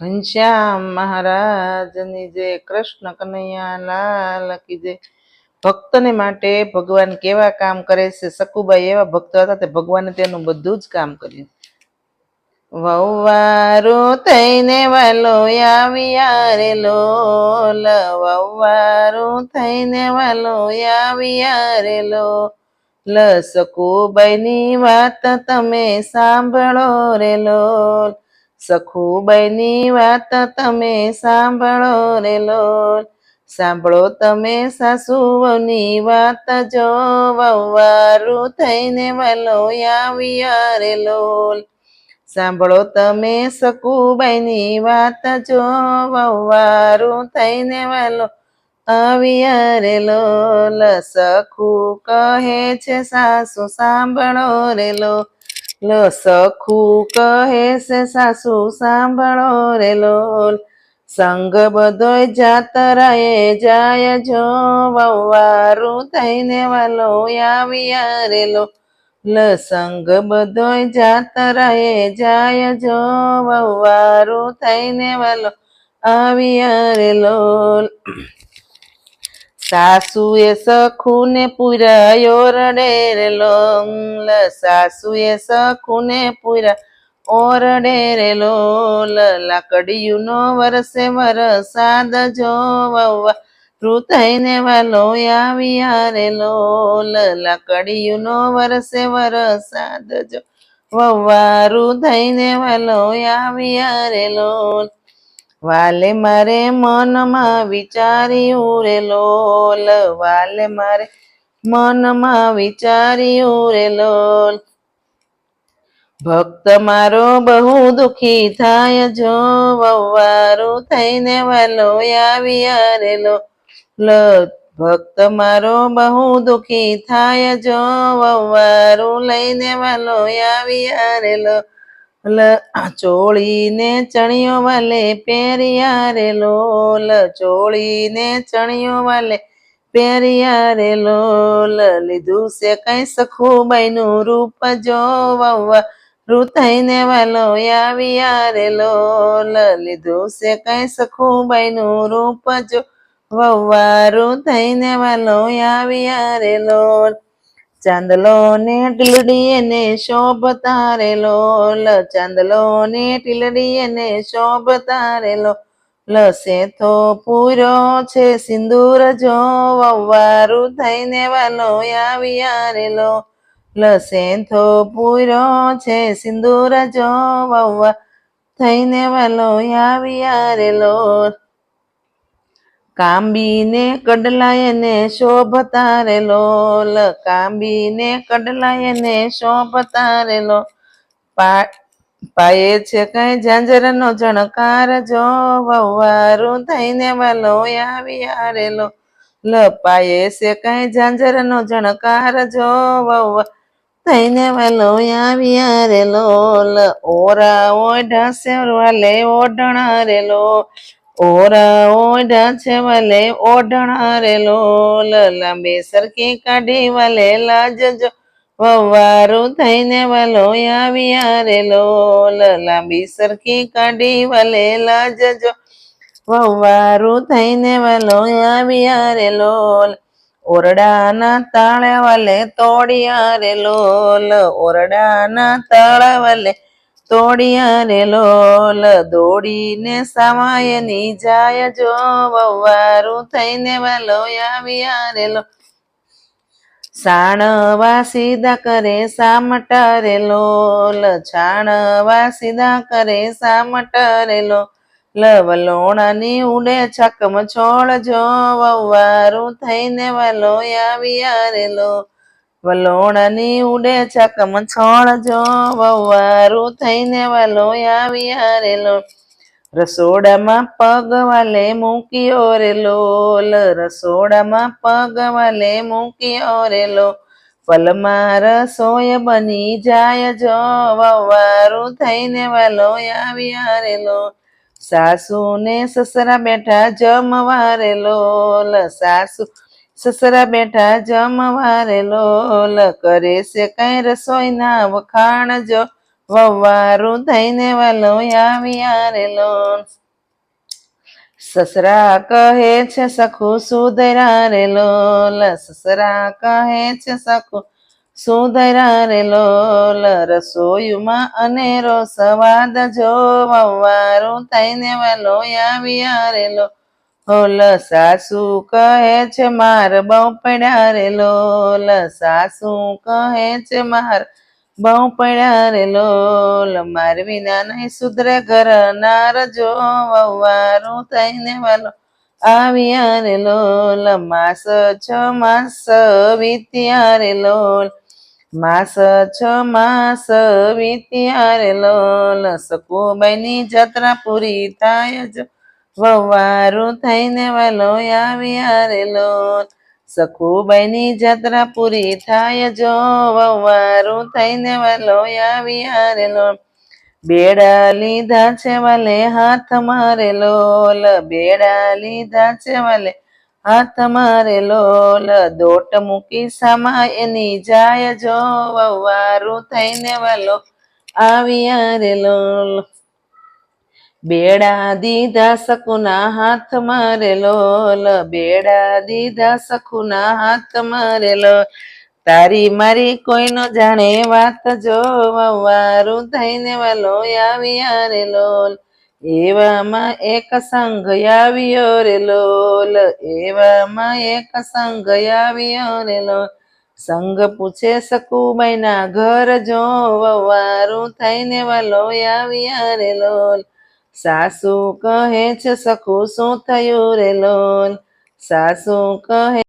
ઘનશ્યામ મહારાજની જય. કૃષ્ણ કનૈયા, લાલ કી જય. ભક્તને માટે ભગવાન કેવા કામ કરે છે? સકુબાઈ એવા ભક્ત હતા તે ભગવાને તેનું બધું જ કામ કર્યું. વૌવારો થઈને વાલો આવ્યા રે લોલ વવારો થઈને વાલો આવ્યા રે લોલ સકુબાઈની વાત તમે સાંભળો રે લોલ સખુબાઈની વાત તમે સાંભળો રે લોલ. સાંભળો તમે સાસુઓની વાત જો વવારું થઈને વાલો આવ્યા રે લોલ. સાંભળો તમે સકુબાઈની વાત જો વવારું થઈને વાલો આવ્યા રે લોલ. સખુ કહે છે સાસુ સાંભળો રે લો લો સખુ કહે છે, સાસુ સાંભળો રે લોલ. સંગ બધોય જાતરાએ જાય જો વવારું થઈને વાલો આવ્યા રે લો સંગ બધોય જાતરાએ જાય જો વવારું થઈને વાલો આવ્યા રે લોલ. સાસુએ સખુને પુરાયો રડે રે લોલ સાસુએ સખુને પુરા ઓરડે રે લોલ લાકડીયુનો વરસે વરસાદ જોવા ઋતઈને વાલો આવ્યા રે લોલ લાકડીયુનો વરસે વરસાદ જો વવારું થઈને વાલો આવ્યા રે લોલ વાલે મારે મનમાં વિચાર્યું રે લોલ. વાલે મારે મનમાં વિચાર્યું રે લોલ. ભક્ત મારો બહુ દુખી થાય જો વવારું થઈને વાલો આવ્યા રે લો. ભક્ત મારો બહુ દુખી થાય જો વવારું લઈને વાલો આવ્યા રે લોલ લ. ચોળીને ચણિયો વાલે પહેર્યા રે લોલ, ચોળીને ચણિયો વાલે પહેર્યા રે લોલ. લીધું છે કઈ સખુબાઈનું રૂપ જો વવા રૂથઈને વાલો આવ્યા રે લોલ. લીધું છે કઈ સખુબાઈનું રૂપ જો વવારું થઈને વાલો આવ્યા રે લોલ. ચાંદલો ને ટીલડીએ ને શોભતા રે લોલ ચાંદલો ને ટીલડીએ ને શોભતા રે લોલ તો પૂરો છે સિંદૂર જો વવારું થઈને વાલો આવ્યા રે લોલ સેથો પૂરો છે સિંદૂર જો વવા થઈને વાલો આવ્યા રે લોલ કાંબીને કડલાયને શોભતા રે લોલ કાંબીને કડલાયને શોભતા રે લો. પાયે છે કઈ ઝાંઝરનો જણકાર જો વવારું થઈને વાલો આવી હારેલો લો. લ, પાયે છે કઈ ઝાંઝરનો જણકાર જો વવા થઈને વાલો આવ્યા હારેલો લ. ઓરા ઓઢા સેરવાલે ઓઢણા રે લો. ઓરા ઓઢા છે વલે, ઓઢણા રે લોલ લાંબી સરખી કાઢી વાલે લાજજો વવારું થઈને વાલો આવ્યા રે લોલ લાંબી સરખી કાઢી વાલે લાજજો વવારું થઈને વાલો આવ્યા રે લોલ. ઓરડાના તાળા વાલે તોડિયા રે લોલ, ઓરડાના તાળા વાલે તોડિયા રે લોલ દોડીને સામાયની જાય જો વવારું થઈને વાલો આવ્યા રે લો સાણવા સીધા કરે સામટા રે લોલ, છાણવા સીધા કરે સામટા રે લો લવલોણાની ઉડે છકમ છોડ જો વવારું થઈને વાલો આવ્યા રે લો વલોણાની ઉડે ચકમ છોડ જો વવારું થઈને વાલો આવ્યા રે લો રસોડામાં પગ વાલે મૂક્યો રે રસોડામાં પગ વાલે મૂક્યો રે પલમાં રસોય બની જાય જો વવારું થઈને વાલો આવી હારેલો. સાસુ ને સસરા બેઠા જમવા રે સાસુ સસરા બેઠા જમવારે લોલ કરે છે. કઈ રસોઈના વખાણ જો વવારું થઈને વાલો આવ્યા સસરા કહે છે, સખું સુધરા રે લોલ. સસરા કહે છે, સખું સુધરા રે લોલ. રસોઈમાં અનેરો સ્વાદ જો વવારું થઈને વાલો આવ્યા રે હોલ સાસુ કહે છે માર બહુ પડ્યા રે લોલ સાસુ કહે છે માર બહુ પડ્યા રે લોલ? માર વિના નહીં સુધરે ઘર નાર જો વવારું થઈને વાલો. આવ્યા રે લોલ, માસ છ માસ વીત્યા રે લોલ. માસ છ માસ વીત્યા રે લોલ. સકુબાઈની જાત્રા પૂરી થાય જો વવારું થઈને વાલો આવ્યા રે લોલ સખુબાઈની જાત્રા પૂરી થાય જો વવારું થઈને વાલો આવ્યા રે બેડા લીધા છે વાલે હાથ મારે લોલ બેડા લીધા છે વાલે હાથ મારે લોલ દોટ મૂકી સામા એની જાય જો વવારું થઈને વાલો આવ્યા રે લોલ બેડા દીધા સકુના હાથ મારે લોલ બેડા દીધા સખુના હાથ મારે લોલ તારી મારી કોઈ ન જાણે વાત જો વારું થઈને વાલો આવ્યા રે લોલ એવામાં એક સંઘ આવ્યો રે લોલ એવામાં એક સંઘ આવ્યો રે સંઘ પૂછે સકુબાઈના ઘર જો વવારું થઈને વાલો આવ્યા રે લોલ સાસુ કહે છે સખું શું થયું રે સાસુ કહે